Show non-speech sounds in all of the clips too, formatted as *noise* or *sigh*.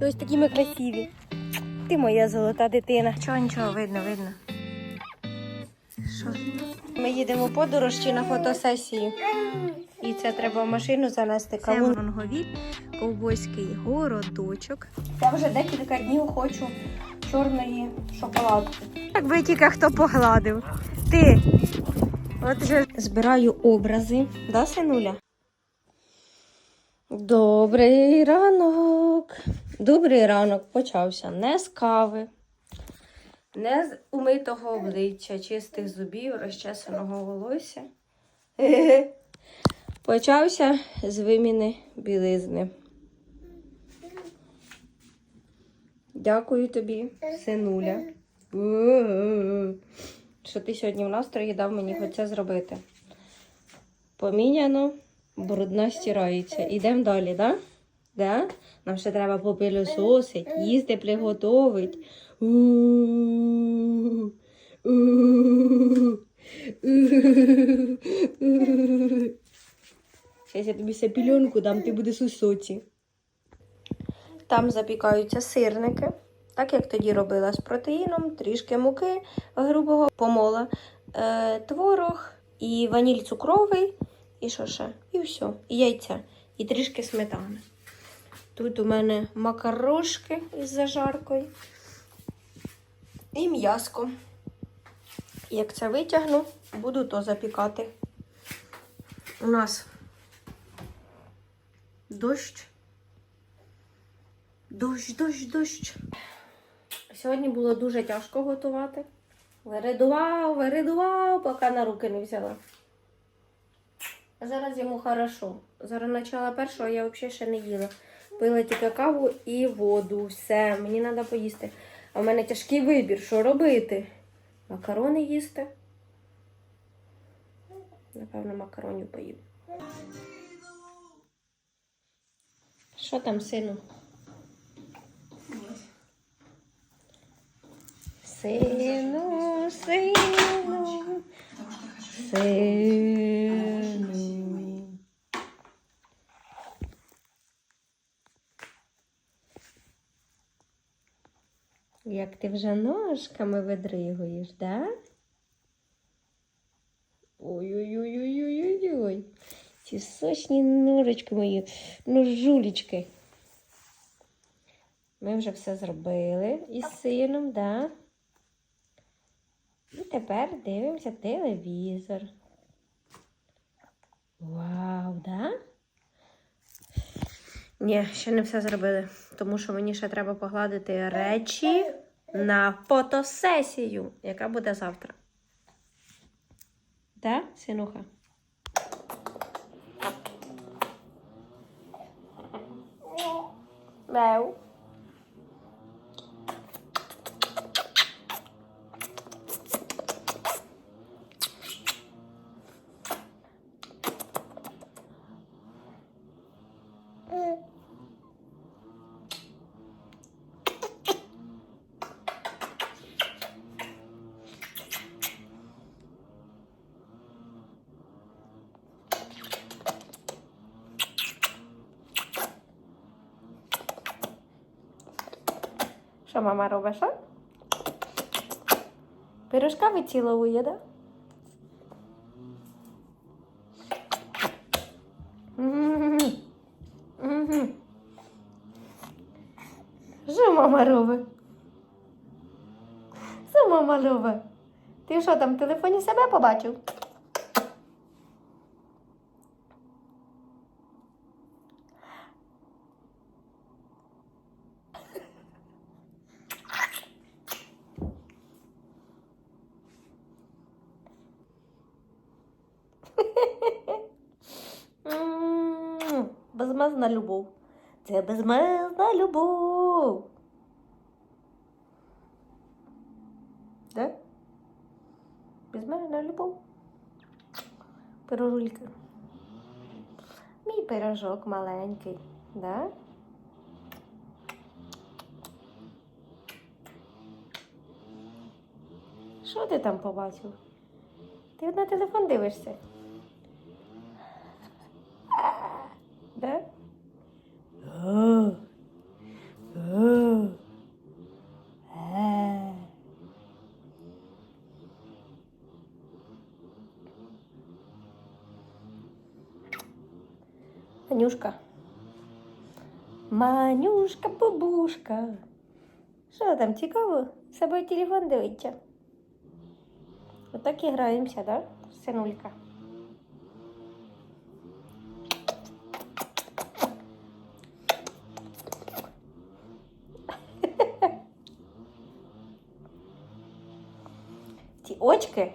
І ось такі ми красиві. Ти моя золота дитина. Чого нічого видно, видно. Що? Ми їдемо в подорож чи на фотосесію. І це треба в машину занести кавун. Це Монгові, ковбойський городочок. Я вже декілька днів хочу чорної шоколадки. Якби тільки хто погладив. Ти. От вже збираю образи, да, синуля? Добрий ранок. Добрий ранок почався не з кави, не з умитого обличчя, чистих зубів, розчесаного волосся. *laughs* Почався з виміни білизни. Дякую тобі, синуля. Що ти сьогодні в настрої дав мені хоч зробити. Поміняно, брудна стирається. Ідемо далі, так? Да? Нам ще треба попилососить, їсти приготовить. Зараз я тобі ще пільонку дам, ти будеш у соці. Там запікаються сирники, так як тоді робила з протеїном, трішки муки грубого помола, е, творог і ваніль цукровий, і що ще? І все. І яйця, і трішки сметани. Тут у мене макарошки із зажаркою і м'яско. Як це витягну, буду то запікати. У нас дощ. Дощ, дощ, дощ. Сьогодні було дуже тяжко готувати. Виридував, виридував, поки на руки не взяла. А зараз йому хорошо. Зараз начала першого я взагалі ще не їла. Пила тільки каву і воду. Все, мені треба поїсти. А в мене тяжкий вибір, що робити? Макарони їсти. Напевно, макаронів поїм. Що там, сину? Сину, сину, сину. Як ти вже ножками видригуєш, да? Ой-ой-ой-ой-ой-ой. Ці сочні ножечки мої, ну. Ми вже все зробили із сином, да? І тепер дивимося телевізор. Вау, да? Ні, ще не все зробили, тому що мені ще треба погладити речі на фотосесію, яка буде завтра. Де, синуха? Мяу. Що мама робить, що? Пирожка виціловує, да? Що мама робить? Що мама робить? Ти що там в телефоні себе побачив? Безмезна любов. Це безмезна любов. Да? Безмезна любов. Пирожульки. Мій пирожок маленький, да? Що ти там побачив? Ти на телефон дивишся? Да? Манюшка. Манюшка, бабушка. что там цікаво? с собой телефон дивиться. Вот так играемся, да? сынулька. Очки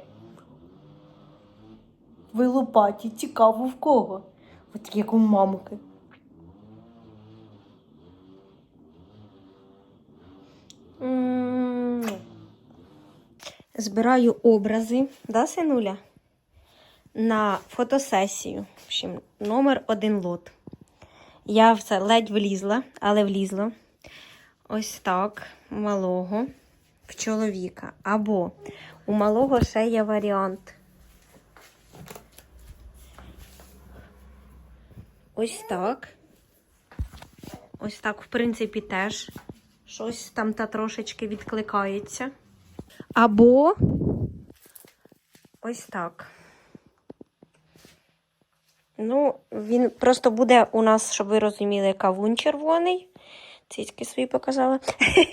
вилупаті, цікаво в кого. От як у мамки. Збираю образи, да, синуля? На фотосесію. В общем, номер один лот. Я в це ледь влізла, але влізла. Ось так, малого в чоловіка. Або у малого ще є варіант. Ось так. Ось так, в принципі, теж щось там та трошечки відкликається. Або ось так. Ну, він просто буде у нас, щоб ви розуміли, кавун червоний. Цицьки свої показала.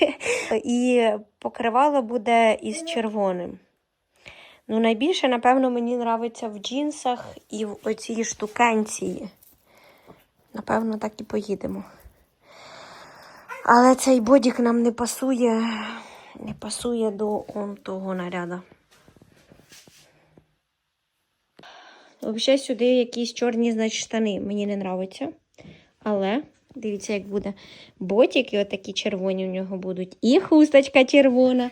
*laughs* І покривало буде із червоним. Ну, найбільше, напевно, мені подобається в джинсах і в оцій штукенції. Напевно, так і поїдемо. Але цей бодік нам не пасує, не пасує до он того наряду. Взагалі сюди якісь чорні, значить, штани. Мені не подобається. Але дивіться, як буде ботик, і отакі червоні у нього будуть. І хусточка червона.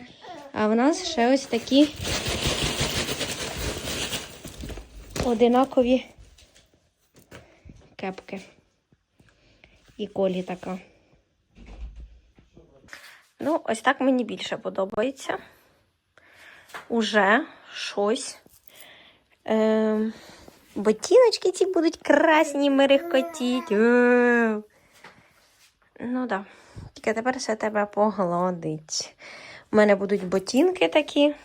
А в нас ще ось такі одинакові кепки. І колі така. Ну, ось так мені більше подобається. Уже щось. Ем, ботиночки ці будуть красні мерехкотіть. Ну да. Тільки тепер все тебе погладить. У мене будуть ботинки такі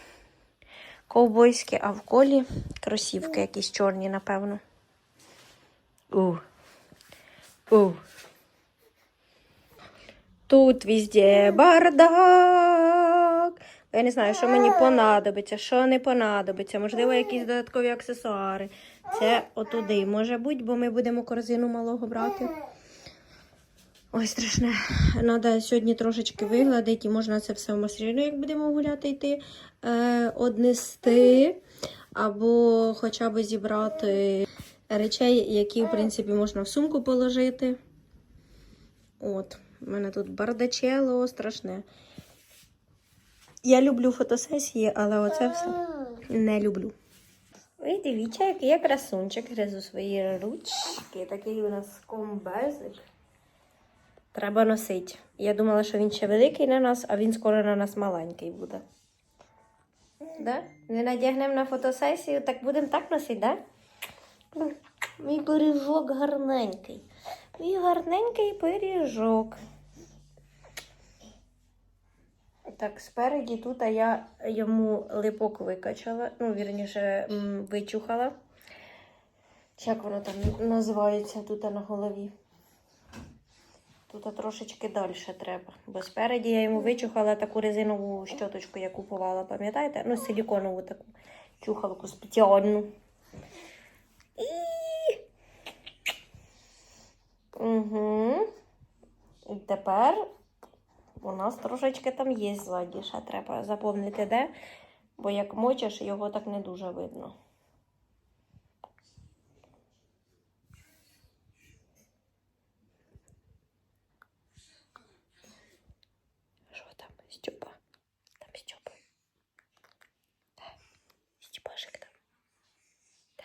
ковбойські, а в колі кросівки якісь чорні, напевно. У. У. Тут везде бардак. Я не знаю, що мені понадобиться, що не понадобиться. Можливо, якісь додаткові аксесуари. Це отуди може бути, бо ми будемо корзину малого брати. Ой, страшне. Треба сьогодні трошечки вигладити, і можна це все в мастерину, як будемо гуляти йти, е, однести, або хоча б зібрати речей, які, в принципі, можна в сумку положити. От, у мене тут бардачело страшне. Я люблю фотосесії, але оце все не люблю. Ой, дивіться, який я красунчик гризу свої ручки. Такий у нас комбезик. Треба носити. Я думала, що він ще великий на нас, а він скоро на нас маленький буде. Да? Не надягнемо на фотосесію, так будемо так носити, да? Мій пиріжок гарненький. Мій гарненький пиріжок. Так, спереді тут а я йому липок викачала, ну, вірніше, вичухала. Як воно там називається тут на голові? Тут трошечки далі треба. Бо спереді я йому вичухала таку резинову щоточку, я купувала, пам'ятаєте? Ну, силіконову таку чухалку спеціальну. І... Угу. І тепер у нас трошечки там є ззаді. Ще треба заповнити де, бо як мочиш, його так не дуже видно. Що там, Степа? Там Степа. Да. Степашик там. Да.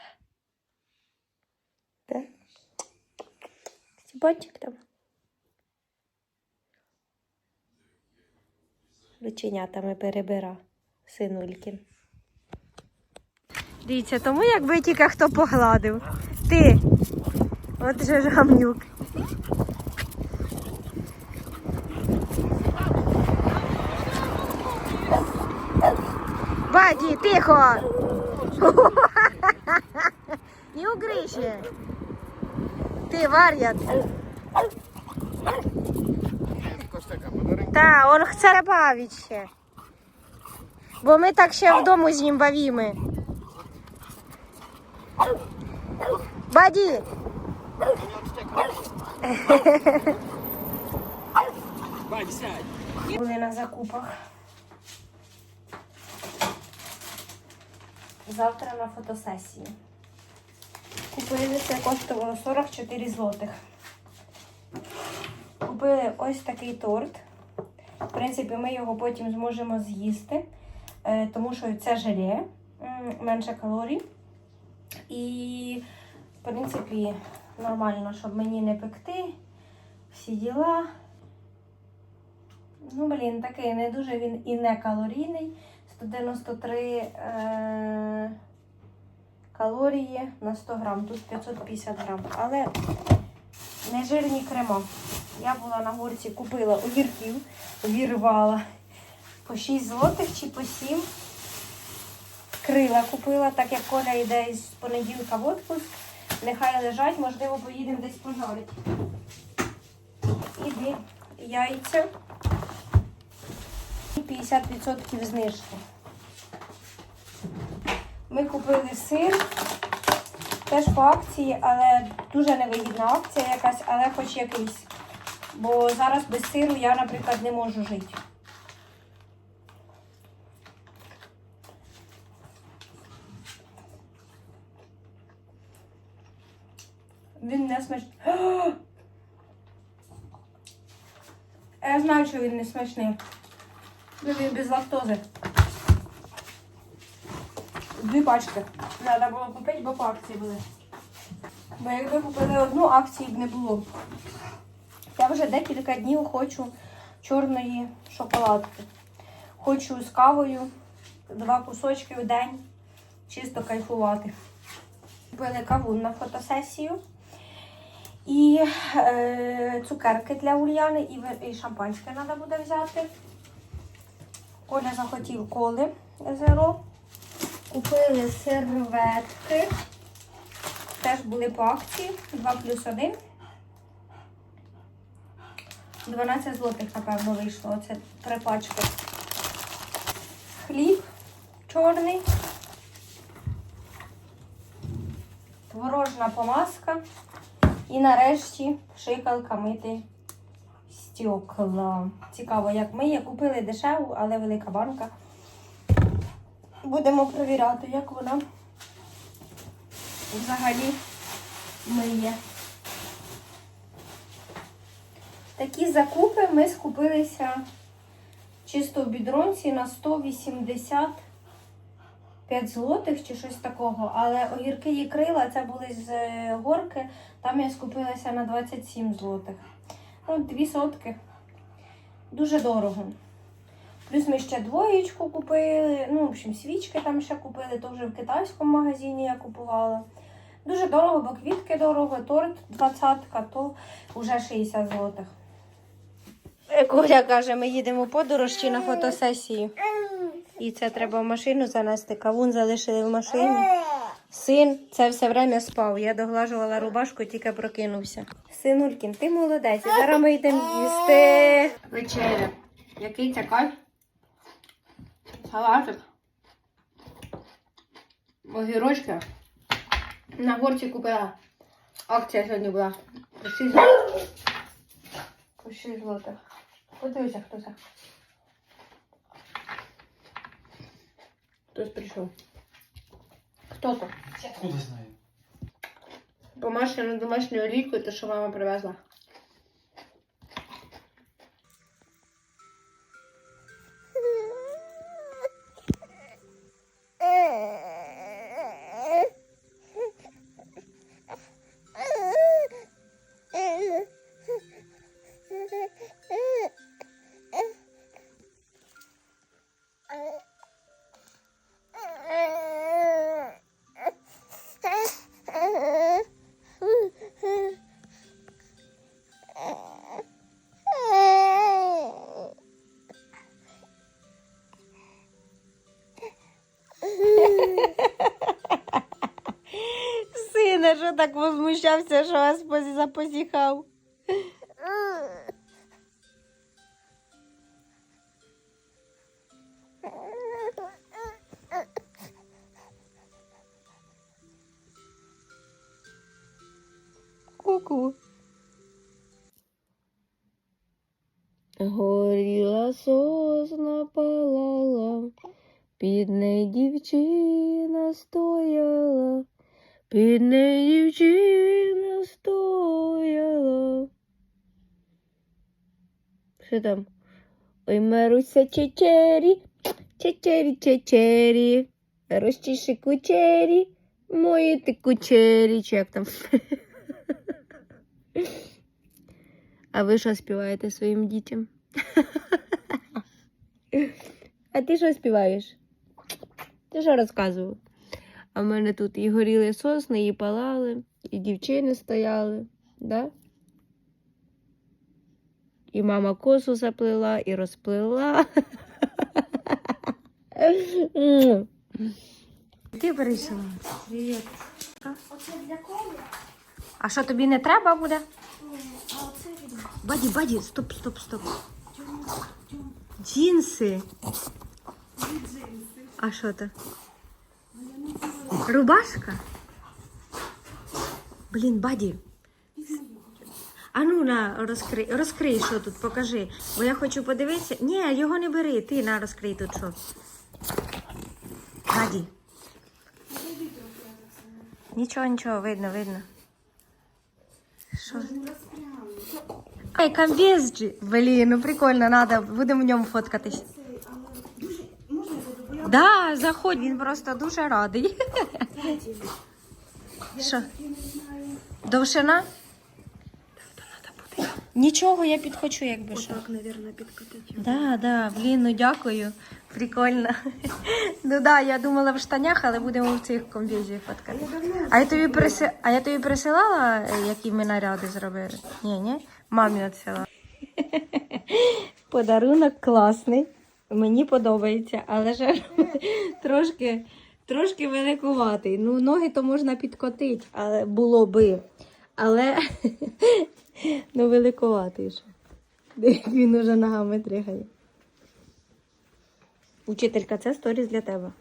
Да. Степанчик там. Рученятами перебира синулькін. Дивіться, тому якби тільки хто погладив. Ти. От же ж гамнюк. Баді, тихо! *laughs* Не угрижи! Ти, Вар'ят. Коштека подарунок. Та, он хоче добавить ще. Бо ми так ще вдома з ним бавіми. Баді! Були на закупах. Завтра на фотосесії. Купили це коштувало 44 злотих. Купили ось такий торт. В принципі, ми його потім зможемо з'їсти, е, тому що це желе, менше калорій. І, в принципі, нормально, щоб мені не пекти. Всі діла. Ну, блін, такий не дуже він і не калорійний. 193 е- калорії на 100 грам, тут 550 грам. Але не жирні крема. Я була на горці, купила огірків, вірвала по 6 злотих чи по 7. Крила купила, так як Коля йде з понеділка в отпуск. Нехай лежать, можливо, поїдемо десь пожарити. Іди, яйця. І 50% знижки. Ми купили сир. Теж по акції, але дуже невигідна акція якась, але хоч якийсь. Бо зараз без сиру я, наприклад, не можу жити. Він не смачний. *gasps* Я знаю, що він не смачний. Він без лактози. Дві пачки. Треба було купити, бо по акції були. Бо якби купили одну, акції б не було. Я вже декілька днів хочу чорної шоколадки. Хочу з кавою два кусочки в день. Чисто кайфувати. Купили кавун на фотосесію. І е, цукерки для Ульяни, і, і шампанське треба буде взяти. Коля захотів коли зеро. Купили серветки. Теж були по акції. 2 плюс 1. 12 злотих, напевно, вийшло. Оце три пачки. Хліб чорний. Творожна помазка. І нарешті шикалка мити стекла. Цікаво, як миє. Купили дешеву, але велика банка. Будемо перевіряти, як вона взагалі миє. Такі закупи ми скупилися чисто в бідронці на 185 злотих чи щось такого. Але огірки і крила це були з е, горки, там я скупилася на 27 злотих. Ну, дві сотки. Дуже дорого. Плюс ми ще двоєчку купили. Ну, в общем, свічки там ще купили, то вже в китайському магазині я купувала. Дуже дорого, бо квітки дорого, торт 20, то вже 60 злотих. Коля каже, ми їдемо в подорож чи на фотосесію. І це треба в машину занести. Кавун залишили в машині. Син це все время спав. Я доглажувала рубашку, тільки прокинувся. Синулькін, ти молодець. Зараз ми йдемо їсти. Вечеря. Який це кайф? Салатик. Огірочки. На горці купила. Акція сьогодні була. По 6 злотих. По 6 злотих. Подивися, хто це. Хтось прийшов. Хто то? Откуда знаю? Помашена домашньою олійкою, те, що мама привезла. Що так возмущався, що аж позі- запозіхав? Ку-ку. Горіла сосна палала, під неї дівчина стояла, під неї дівчина стояла. Що там? Ой, Маруся чечері, чечері, чечері, розчіши кучері, мої ти кучері, чи як там. А ви що співаєте своїм дітям? А ти що співаєш? Ти що розказував? А в мене тут і горіли сосни, і палали, і дівчини стояли, да? І мама косу заплела, і розплела. *laughs* Ти прийшла. Привіт. Оце для кого? А що тобі не треба буде? Баді, баді, стоп, стоп, стоп. Джинси. А що це? Рубашка? Блін, баді. А ну на, розкрий, розкрий, що тут, покажи. Бо я хочу подивитися. Ні, його не бери, ти на розкрий тут що. Баді. Нічого, нічого, видно, видно. Що? Ай, комбез Блін, ну прикольно, надо, будемо в ньому фоткатись. Можна я буду? Бо я Да, заходь, він просто дуже радий. Що? Довшина? Нічого, я підхочу, якби що. Так, мабуть, підкатити. Да, да, блін, ну дякую. Прикольно. Ну да, я думала в штанях, але будемо в цих комбізі фоткати. А я тобі приси... а я тобі присилала, е, які ми наряди зробили? Ні, ні? Мамі відсилала. *laughs* Подарунок класний. Мені подобається, але ж *laughs* трошки, трошки великуватий. Ну, ноги то можна підкотити, але було би. Але *laughs* ну, великуватий ще. *laughs* Він уже ногами тригає. Учителька, це сторіс для тебе.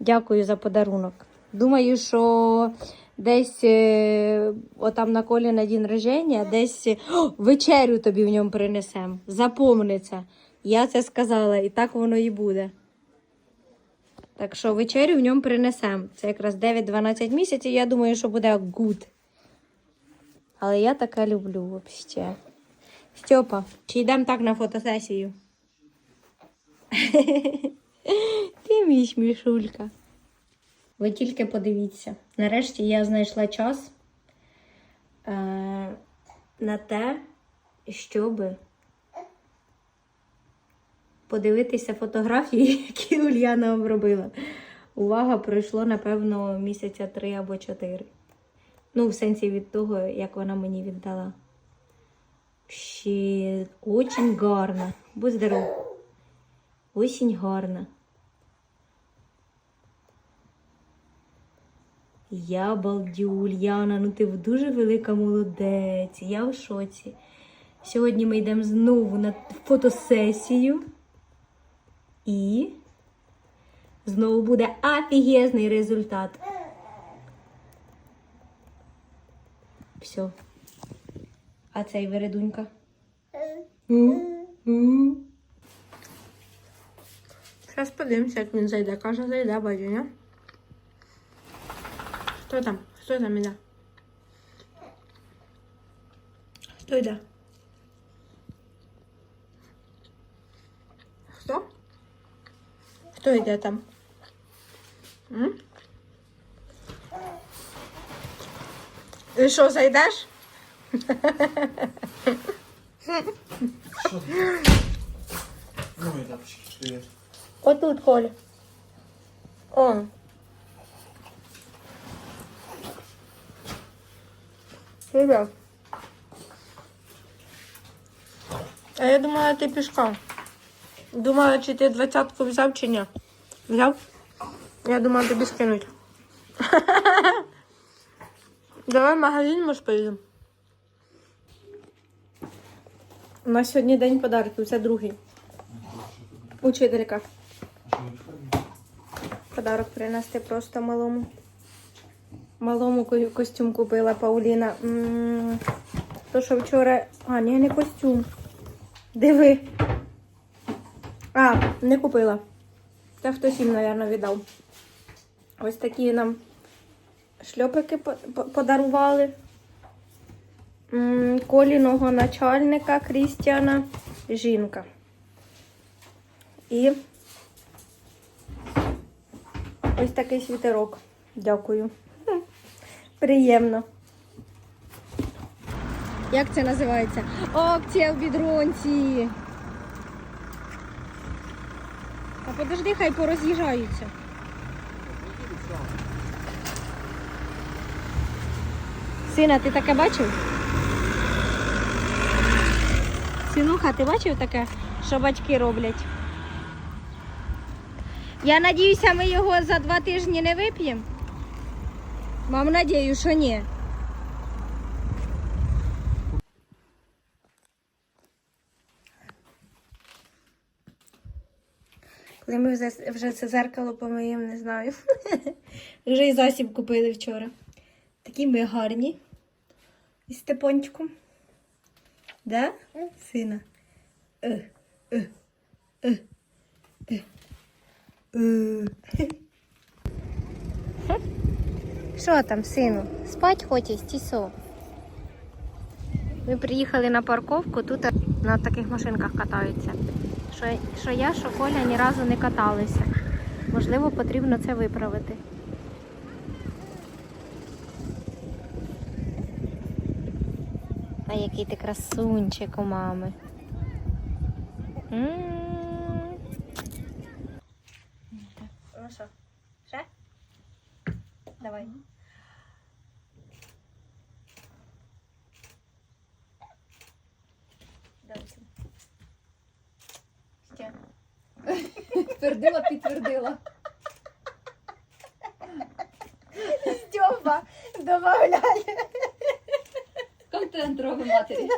Дякую за подарунок. Думаю, що десь е, отам на колі на день рождення, десь *gasps* о, вечерю тобі в ньому принесемо. Запомниться. Я це сказала, і так воно і буде. Так що вечерю в ньому принесемо. Це якраз 9-12 місяців. Я думаю, що буде good. Але я таке люблю взагалі. Стьопа, чи йдемо так на фотосесію? *laughs* Ти мій смішулька. Ви тільки подивіться. Нарешті я знайшла час е, на те, щоб подивитися фотографії, *laughs* які Ульяна обробила. Увага пройшло, напевно, місяця три або чотири. Ну, в сенсі від того, як вона мені віддала. Ще очень гарно. Будь здоров. Осінь гарна. Я балдю, Ульяна, ну ти дуже велика молодець. Я в шоці. Сьогодні ми йдемо знову на фотосесію. І знову буде офігезний результат. Все. А цей вередунька. Зараз подивимося, як він зайде. Каже, зайде, бачу, не? Хто там? Хто там іде? Хто йде? Хто йде там? М? І що, зайдеш? Ну и тапочки, привет. Отут, Коля. О. Ребят. А я думала, ти пішком. Думала, чи ти двадцятку взяв чи ні. Взяв? Я думала, тобі скинуть. *laughs* Давай в магазин може поїдемо. У нас сьогодні день подарків, це другий. Учителька. Подарок принести просто малому. Малому костюм купила Пауліна. То, що вчора. А, ні, не костюм. Диви. А, не купила. Та хтось їм, мабуть, віддав. Ось такі нам шльопики по- по- подарували. Коліного начальника Крістіана жінка. І ось такий світерок. Дякую. *laughs* Приємно. Як це називається? Акція в бідронці. А подожди, хай пороз'їжджаються. Сина, ти таке бачив? Синуха, ти бачив таке, що батьки роблять? Я надіюся, ми його за два тижні не вип'ємо. Мам, надію, що ні. Коли ми вже- вже це зеркало помиємо, не знаю. *laughs* Вже і засіб купили вчора. Такі ми гарні. Із степончиком. Да? Сина. Е, е, е, е, е. *laughs* Що там, сину? Спать хочеш, тісо? Ми приїхали на парковку, тут на таких машинках катаються. Що, що я, що Коля ні разу не каталися. Можливо, потрібно це виправити. А який ти красунчик у мами. М. Ну що, ще? Давай. Ще. Підтвердила, підтвердила. Степа, добавляй. Контент робить матері.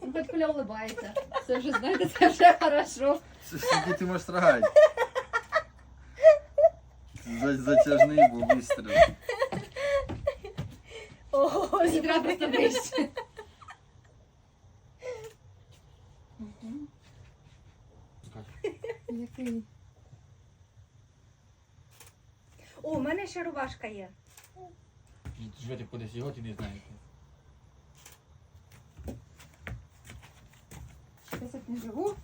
Хоч улыбається. Це вже, знаєте, це вже хорошо. Скільки ти можеш страгати? Затяжний був вистріл. Ого, треба просто вище. Який? О, у мене ще рубашка є. Живете кудись його, ти не знаєте. Я тут не живу.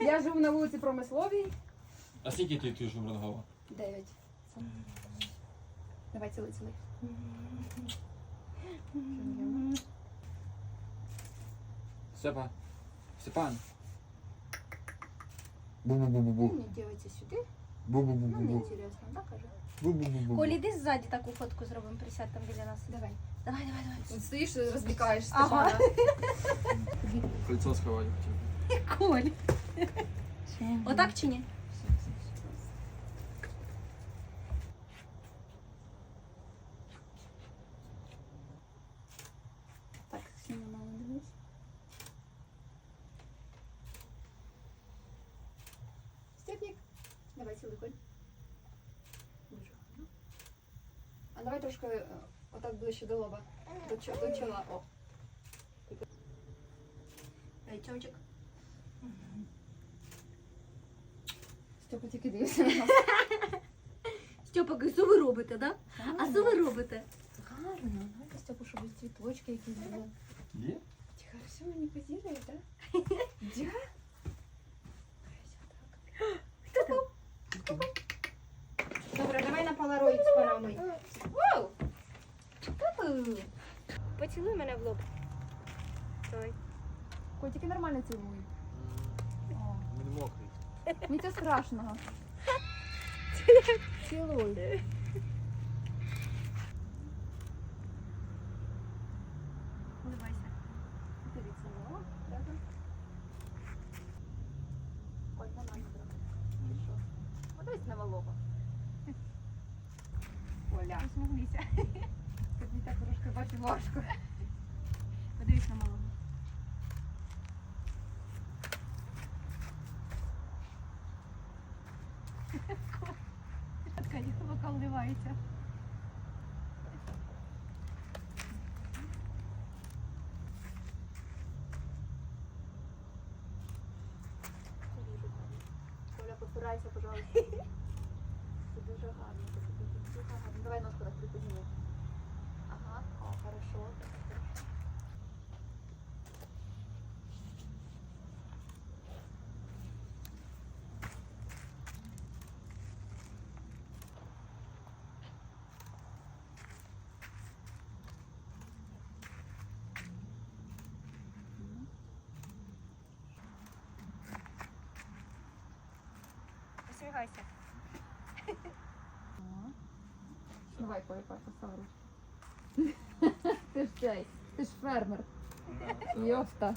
Я живу на вулиці Промисловій. А скільки ти тут Жумрангова? Дев'ять. Давай цілий цілий. Степа. Степан. Бу-бу-бу-бу-бу. Мені дивиться сюди. Ну, не Бу-бу-бу-бу-бу. інтересно, так каже. Бу-бу-бу-бу. Колі, іди ззаді таку фотку зробимо, присядь там біля нас. Давай. Давай, давай, давай. От стоїш, розвлікаєш Ага. Степана. *laughs* Кольцо сховати хотів. Коль. Отак чи ні? Так, сильно мало дивись. Степник. Давай цілий коль. А давай трошки е, отак ближче до лоба. До, чо- до чола. О. Ей, чомчик. Степа тільки дивиться на нас. *laughs* Степа, що ви робите, да? А що ви робите? Гарно. Знаєте, Степа, щоб цвіточки якісь були. Є? Тихо, все, не позирує, так? Да? *laughs* Хто там? Добре, давай на полароїд з панами. Воу! Папу! Поцілуй мене в лоб. Той. Котики нормально цілують. Він мокрий. Нічого страшного. Цілуй. Улыбайся. Дивіться, о, треба. Ой, нормально зробити. Ти що? Подивись на волоба. Оля. важко. Подивись на малого. Така бока вливається. Коля, постарайся, пожалуйста. Це дуже гарно, це дуже, дуже гарно. Давай носку так приподніми. Ага, о, хорошо. хорошо. Посміхайся. Давай, Коля, поставлю. Ти ж цей, ти ж фермер. Йофта.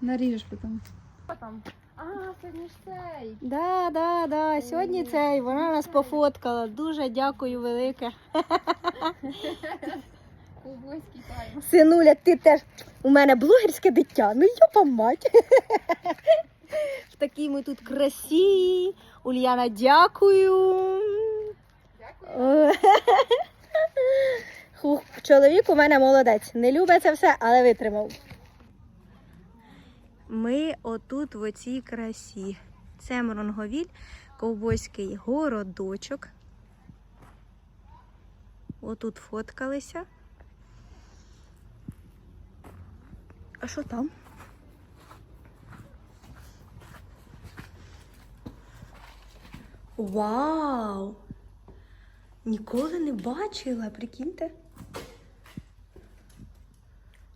Наріжеш потім. Що там? А, сьогодні ж цей. Да, да, да. Сьогодні цей вона нас пофоткала. Дуже дякую велике. *laughs* Ковбойський тайм. Синуля, ти теж у мене блогерське дитя. Ну йопа мать. В такій ми тут красі. Ульяна, дякую. Дякую. Хух, чоловік у мене молодець. Не любить це все, але витримав. Ми отут в оцій красі. Це Мронговіль, ковбойський городочок. Отут фоткалися. А що там? Вау! Ніколи не бачила, прикиньте.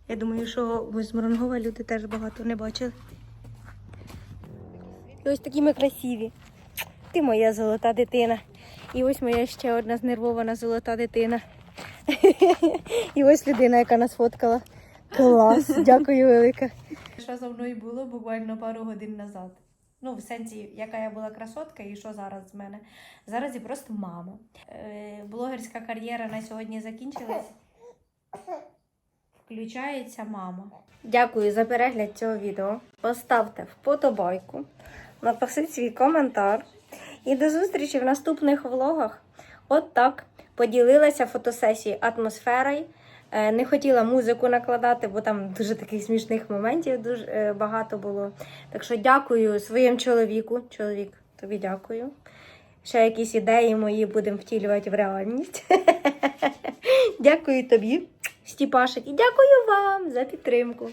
Я думаю, що з Моронгова люди теж багато не бачили. І ось такі ми красиві. Ти моя золота дитина. І ось моя ще одна знервована золота дитина. *laughs* І ось людина, яка нас фоткала. Клас, дякую велике. Що за мною було буквально пару годин назад. Ну, в сенсі, яка я була красотка і що зараз з мене. Зараз я просто мама. Е, блогерська кар'єра на сьогодні закінчилась. Включається мама. Дякую за перегляд цього відео. Поставте вподобайку, напишіть свій коментар. І до зустрічі в наступних влогах. От так. Поділилася фотосесією атмосферою. Е, Не хотіла музику накладати, бо там дуже таких смішних моментів дуже е, багато було. Так що дякую своєму чоловіку. Чоловік, тобі дякую. Ще якісь ідеї мої будемо втілювати в реальність. *laughs* Дякую тобі, Стіпашик, і дякую вам за підтримку.